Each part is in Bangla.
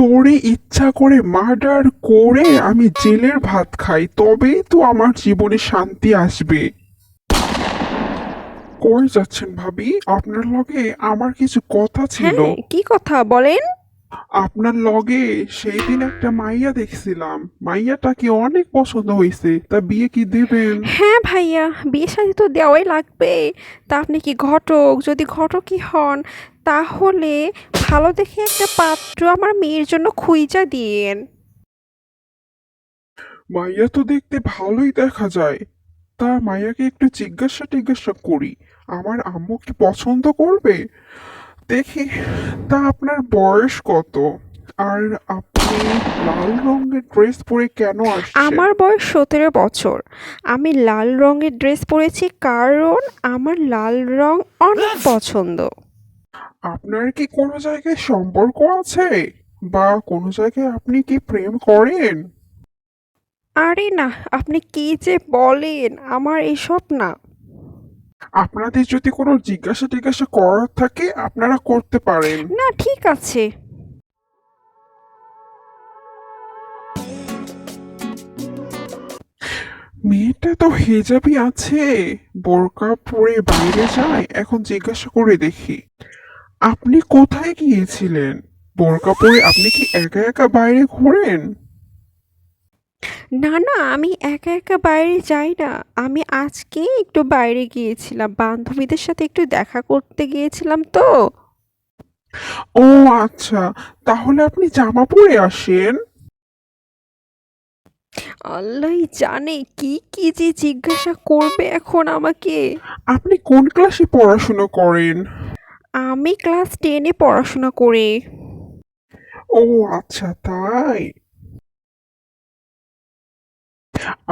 তোরে ইচ্ছা করে মার্ডার করে আমি জেলের ভাত খাই তবেই তো আমার জীবনে শান্তি আসবে। কই যাচ্ছেন ভাবি? আপনার লগে আমার কিছু কথা ছিল। হ্যাঁ কি কথা বলেন? আপনার লগে সেই দিন একটা মাইয়া দেখছিলাম। মাইয়াটাকে অনেক পছন্দ হয়েছে তা বিয়ে কি দেবেন? হ্যাঁ ভাইয়া বিয়ে শাদী তো দেওয়াই লাগবে। তা আপনি কি ঘটক? যদি ঘটকই হন তাহলে ভালো দেখে একটা পাত্র আমার মেয়ের জন্য খুঁজা দিয়েন। মাইয়া তো দেখতে ভালোই দেখা যায়। তা মাইয়াকে একটু জিজ্ঞাসা টিজ্ঞাসা করি আমার আম্মু কি পছন্দ করবে? দেখি তা আপনার বয়স কত? আর আপনি লাল রঙের ড্রেস পরে কেন আসছেন? আমার বয়স সতেরো বছর। আমি লাল রঙের ড্রেস পরেছি কারণ আমার লাল রং অনেক পছন্দ। আপনার কি কোনো জায়গায় সম্পর্ক আছে? বা কোনো জায়গায় আপনি কি প্রেম করেন? আরে না আপনি কি যে বলেন আমার এসব না। আপনাদের যদি কোনো জিজ্ঞাসা টিজ্ঞাসা করার থাকে আপনারা করতে পারেন। না ঠিক আছে। মেয়েটা তো হেজাবি আছে। বোরকা পরে বাইরে যায় এখন জিজ্ঞাসা করে দেখি। আপনি কোথায় গিয়েছিলেন? বোরকা পরে আপনি কি একা একা বাইরে ঘোরেন? না না আমি একা একা বাইরে যাই না। আমি আজকে একটু বাইরে গিয়েছিলাম। বান্ধবীদের সাথে একটু দেখা করতে গিয়েছিলাম তো। ও আচ্ছা তাহলে আপনি জামা পরে আসেন আল্লাহই জানে কি কি যে জিজ্ঞাসা করবে এখন আমাকে। আপনি কোন ক্লাসে পড়াশোনা করেন? আমি ক্লাস টেনে পড়াশোনা করে। ও আচ্ছা তাই?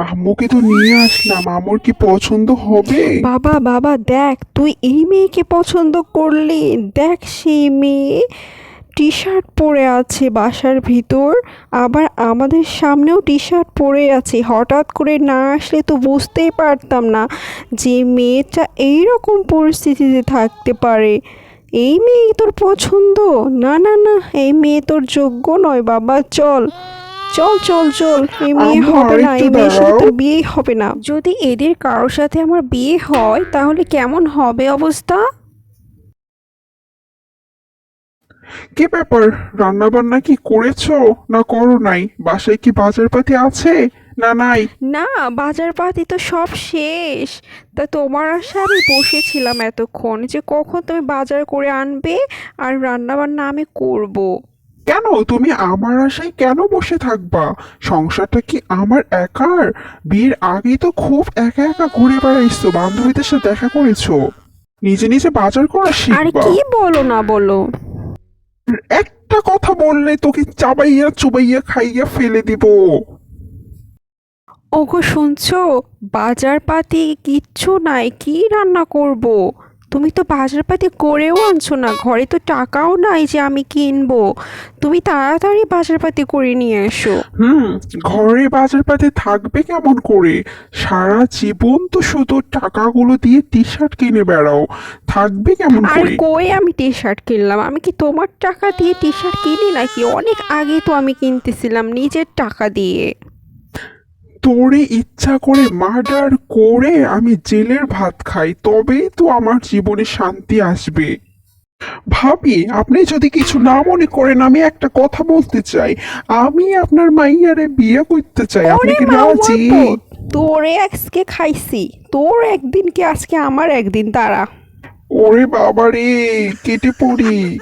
আম্মুকে তো নিয়ে আসলাম আমার কি পছন্দ হবে? বাবা বাবা দেখ তুই এই মেয়েকে পছন্দ করলি। দেখ সেই মেয়ে টি শার্ট পরে আছে বাসার ভিতর আবার আমাদের সামনেও টি শার্ট পরে আছে। হঠাৎ করে না আসলে তো বুঝতেই পারতাম না যে মেয়েটা এই রকম পরিস্থিতিতে থাকতে পারে। এই মেয়ে তোর পছন্দ? না না না এই মেয়ে তোর যোগ্য নয় বাবা চল। চল চল চল এই মেয়ে হবে না এই মেয়ের সাথে তোর বিয়েই হবে না। যদি এদের কারোর সাথে আমার বিয়ে হয় তাহলে কেমন হবে অবস্থা? কি ব্যাপার? রান্না বান্না কি করেছ? না করো নাই? বাসায় কি বাজারপাতি আছে? না নাই। না বাজারপাতি তো সব শেষ। তা তোমার আশা আমি বসেছিলাম এতক্ষণ যে কখন তুমি বাজার করে আনবে আর রান্না বান্না আমি করব। কেন? তুমি আমার আশায় কেন বসে থাকবা? সংসারটা কি আমার একার? বিয়ের আগেই তো খুব একা একা ঘুরে বেড়াইছো বান্ধবীদের সাথে দেখা করেছ। নিজে নিজে বাজার করা শিখবা। আর কি বলো না বলো। একটা কথা বললে তোকে চাবাইয়া চুবাইয়া খাইয়া ফেলে দিব। ওগো শুনছো? বাজারপাতি কিচ্ছু নাই কি রান্না করব। তুমি তো বাজারপাতি করেও আনছো না ঘরে তো টাকাও নাই যে আমি কিনবো। তুমি তাড়াতাড়ি বাজারপাতি করে নিয়ে এসো। হুম ঘরে বাজারপাতি থাকবে কেমন করে? সারা জীবন তো শুধু টাকাগুলো দিয়ে টি শার্ট কিনে বেড়াও থাকবে কেমন আর করে? কই আমি টি শার্ট কিনলাম? আমি কি তোমার টাকা দিয়ে টি শার্ট কিনি নাকি? অনেক আগে তো আমি কিনতেছিলাম নিজের টাকা দিয়ে। তোরে ইচ্ছা করে মার্ডার করে আমি জেলের ভাত খাই তবেই তো আমার জীবনে শান্তি আসবে। ভাবি আপনি যদি কিছু না মনে করেন আমি একটা কথা বলতে চাই। আমি আপনার মাইয়ারে বিয়ে করতে চাই আপনি কি রাজি? তোরে আজকে খাইছি। তোর একদিন কি আজকে আমার একদিন দাঁড়া। ওরে বাবা রে কেটে পড়ি।